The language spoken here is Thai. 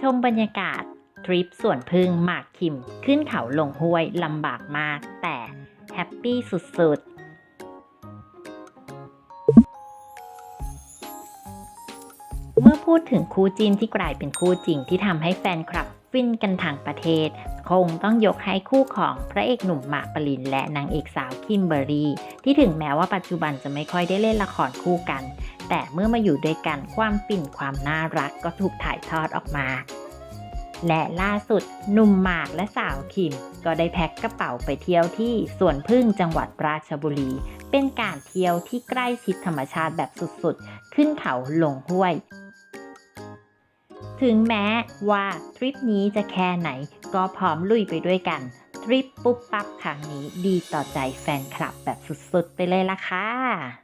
ชมบรรยากาศ ทริปสวนพึ่งหมากคิม ขึ้นเขาลงห้วยลำบากมาก แต่แฮปปี้สุด ๆเมื่อพูดถึงคู่จิ้นที่กลายเป็นคู่จริงที่ทำให้แฟนคลับฟินกันทางประเทศ คงต้องยกให้คู่ของพระเอกหนุ่มหมากปรินและนางเอกสาวคิมเบอร์รี่ ที่ถึงแม้ว่าปัจจุบันจะไม่ค่อยได้เล่นละครคู่กัน แต่เมื่อมาอยู่ด้วยกันความปิ่นความน่ารักก็ถูกถ่ายทอดออกมา และล่าสุดหนุ่มหมากและสาวคิม ก็ได้แพ็คกระเป๋าไปเที่ยวที่สวนพึ่งจังหวัดราชบุรี เป็นการเที่ยวที่ใกล้ชิดธรรมชาติแบบสุดๆ ขึ้นเขาลงห้วย ถึงแม้ว่าทริปนี้จะแค่ไหนก็พร้อมลุยไปด้วยกัน ทริปปุ๊บปั๊บครั้งนี้ดีต่อใจแฟนคลับแบบสุดๆ ไปเลยล่ะค่ะ